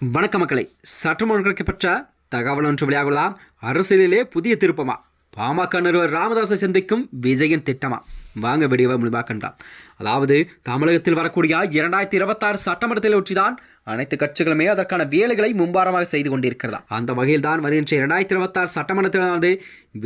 வணக்க மக்களை சற்றுமுன் கிடைக்கப்பட்ட தகவல் ஒன்று வெளியாகலாம். அரசியலிலே புதிய திருப்பமா? பாமக நிறுவர் ராமதாஸை சந்திக்கும் விஜயின் திட்டமா? வாங்க விடுவ முழுமாக்கண்டாம் அதாவது தமிழகத்தில் வரக்கூடிய இரண்டாயிரத்தி இருபத்தாறு சட்டமன்றத்தில் ஒற்றிதான் அனைத்து கட்சிகளுமே அதற்கான வேலைகளை மும்பாரமாக செய்து கொண்டிருக்கிறதா? அந்த வகையில் தான் வருகின்ற இரண்டாயிரத்தி இருபத்தாறு சட்டமன்றத்திலானது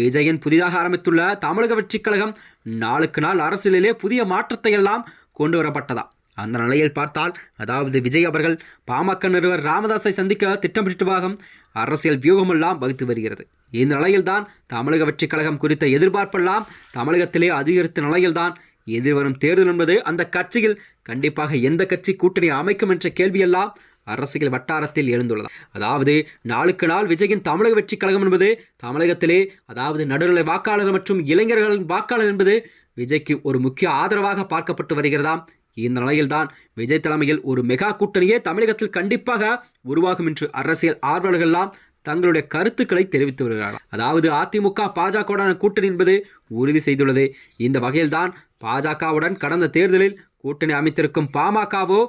விஜயன் புதிதாக ஆரம்பித்துள்ள தமிழக வெற்றிக் கழகம் நாளுக்கு நாள் அரசியலிலே புதிய மாற்றத்தை எல்லாம் கொண்டு வரப்பட்டதா? அந்த நிலையில் பார்த்தால் அதாவது விஜய் அவர்கள் பாமக நிறுவர் ராமதாஸை சந்திக்க திட்டமிட்டுவாகம் அரசியல் வியூகமெல்லாம் வகுத்து வருகிறது. இந்த நிலையில்தான் தமிழக வெற்றிக் கழகம் குறித்த எதிர்பார்ப்பெல்லாம் தமிழகத்திலே அதிகரித்த நிலையில்தான் எதிர்வரும் தேர்தல் என்பது அந்த கட்சியில் கண்டிப்பாக எந்த கட்சி கூட்டணி அமைக்கும் என்ற கேள்வியெல்லாம் அரசியல் வட்டாரத்தில் எழுந்துள்ளது. அதாவது நாளுக்கு நாள் விஜயின் தமிழக வெற்றி கழகம் என்பது தமிழகத்திலே அதாவது நடுநிலை வாக்காளர் மற்றும் இளைஞர்களின் வாக்காளர் என்பது விஜய்க்கு ஒரு முக்கிய ஆதரவாக பார்க்கப்பட்டு வருகிறதாம் இந்த நிலையில்தான் விஜய் தலைமையில் ஒரு மெகா கூட்டணியே தமிழகத்தில் கண்டிப்பாக உருவாகும் என்று அரசியல் ஆர்வலர்கள்லாம் தங்களுடைய கருத்துக்களை தெரிவித்து வருகிறார்கள். அதாவது அதிமுக பாஜகவுடன் கூட்டணி என்பது உறுதி செய்துள்ளது. இந்த வகையில்தான் பாஜகவுடன் கடந்த தேர்தலில் கூட்டணி அமைத்திருக்கும் பாமகவோ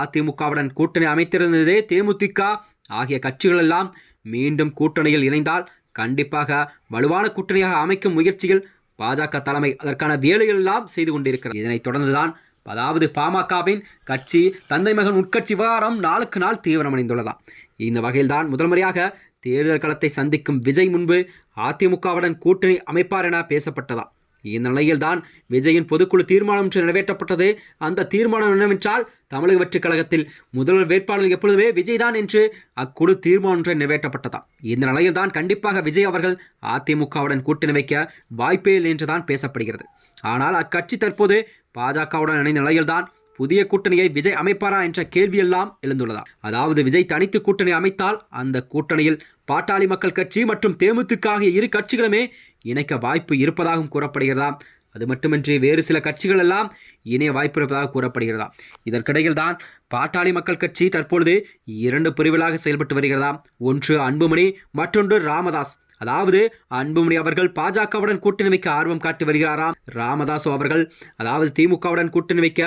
அதிமுகவுடன் கூட்டணி அமைத்திருந்ததே தேமுதிக ஆகிய கட்சிகளெல்லாம் மீண்டும் கூட்டணியில் இணைந்தால் கண்டிப்பாக வலுவான கூட்டணியாக அமைக்கும் முயற்சியில் பாஜக தலைமை அதற்கான வேலைகள் எல்லாம் செய்து கொண்டிருக்கிறது. இதனைத் தொடர்ந்துதான் அதாவது பாமகவின் கட்சி தந்தை மகன் உட்கட்சி விவகாரம் நாளுக்கு நாள் தீவிரமடைந்துள்ளதாம் இந்த வகையில்தான் முதல் முறையாக தேர்தல் களத்தை சந்திக்கும் விஜய் முன்பு அதிமுகவுடன் கூட்டணி அமைப்பார் என பேசப்பட்டதா? இந்த நிலையில்தான் விஜயின் பொதுக்குழு தீர்மானம் ஒன்று நிறைவேற்றப்பட்டது. அந்த தீர்மானம் என்னவென்றால் தமிழக வெற்றிக் கழகத்தில் முதல்வர் வேட்பாளர் எப்பொழுதுமே விஜய் தான் என்று அக்குழு தீர்மானம் ஒன்று நிறைவேற்றப்பட்டதாம் இந்த நிலையில்தான் கண்டிப்பாக விஜய் அவர்கள் அதிமுகவுடன் கூட்டணி வைக்க வாய்ப்பே இல்லை என்றுதான் பேசப்படுகிறது. ஆனால் அக்கட்சி தற்போது பாஜகவுடன் இணைந்த நிலையில்தான் புதிய கூட்டணியை விஜய் அமைப்பாரா என்ற கேள்வியெல்லாம் எழுந்துள்ளதா அதாவது விஜய் தனித்து கூட்டணி அமைத்தால் அந்த கூட்டணியில் பாட்டாளி மக்கள் கட்சி மற்றும் தேமுதிக ஆகிய இரு கட்சிகளுமே இணைக்க வாய்ப்பு இருப்பதாகவும் கூறப்படுகிறதா அது மட்டுமின்றி வேறு சில கட்சிகள் எல்லாம் இணைய வாய்ப்பு இருப்பதாக கூறப்படுகிறதா இதற்கிடையில் தான் பாட்டாளி மக்கள் கட்சி தற்பொழுது இரண்டு பிரிவுகளாக செயல்பட்டு வருகிறதா ஒன்று அன்புமணி மற்றொன்று ராமதாஸ். அதாவது அன்புமணி அவர்கள் பாஜகவுடன் கூட்டணி வைக்க ஆர்வம் காட்டி வருகிறாராம். ராமதாசு அவர்கள் அதாவது திமுகவுடன் கூட்டணி வைக்க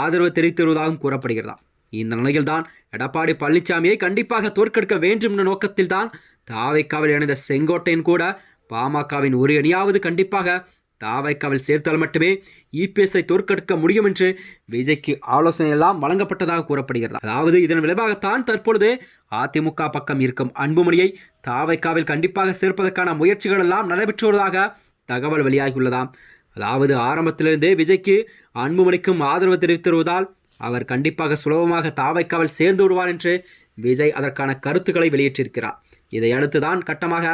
ஆதரவு தெரிவித்து வருவதாகவும் கூறப்படுகிறதா இந்த நிலையில்தான் எடப்பாடி பழனிசாமியை கண்டிப்பாக தோற்கெடுக்க வேண்டும் என்ற நோக்கத்தில்தான் தாவைக்காவில் இணைந்த செங்கோட்டையன் கூட பாமகவின் ஒரு அணியாவது கண்டிப்பாக தாவைக்காவில் சேர்த்தால் மட்டுமே இபிஎஸ்ஐ தோற்கெடுக்க முடியும் என்று விஜய்க்கு ஆலோசனை எல்லாம் வழங்கப்பட்டதாக கூறப்படுகிறது. அதாவது இதன் விளைவாகத்தான் தற்பொழுது அதிமுக பக்கம் இருக்கும் அன்புமணியை தாவைக்காவில் கண்டிப்பாக சேர்ப்பதற்கான முயற்சிகள் எல்லாம் நடைபெற்று வருவதாக தகவல் வெளியாகியுள்ளதாம். அதாவது ஆரம்பத்திலிருந்தே விஜய்க்கு அன்புமணிக்கும் ஆதரவு தெரிவித்து வருவதால் அவர் கண்டிப்பாக சுலபமாக தாவைக்காவில் சேர்ந்து விடுவார் என்று விஜய் அதற்கான கருத்துக்களை வெளியிட்டிருக்கிறார். இதையடுத்து தான் கட்டமாக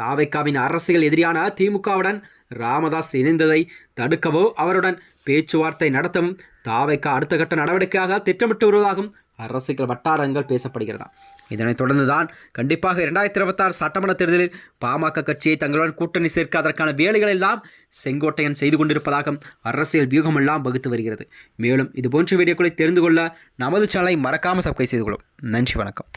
தாவைக்காவின் அரசியல் எதிரியான திமுகவுடன் ராமதாஸ் இணைந்ததை தடுக்கவோ அவருடன் பேச்சுவார்த்தை நடத்தவும் தாவைக்கா அடுத்த கட்ட நடவடிக்கையாக திட்டமிட்டு வருவதாகவும் அரசியல் வட்டாரங்கள் பேசப்படுகிறதா. இதனைத் தொடர்ந்துதான் கண்டிப்பாக இரண்டாயிரத்தி இருபத்தாறு சட்டமன்ற தேர்தலில் பாமக கட்சியை தங்களுடன் கூட்டணி சேர்க்க அதற்கான வேலைகள் எல்லாம் செங்கோட்டையன் செய்து கொண்டிருப்பதாக அரசியல் வியூகம் எல்லாம் வகுத்து வருகிறது. மேலும் இதுபோன்ற வீடியோக்களை தெரிந்து கொள்ள நமது சேனலை மறக்காமல் சப்ஸ்கிரைப் செய்து கொள்ளும் நன்றி வணக்கம்.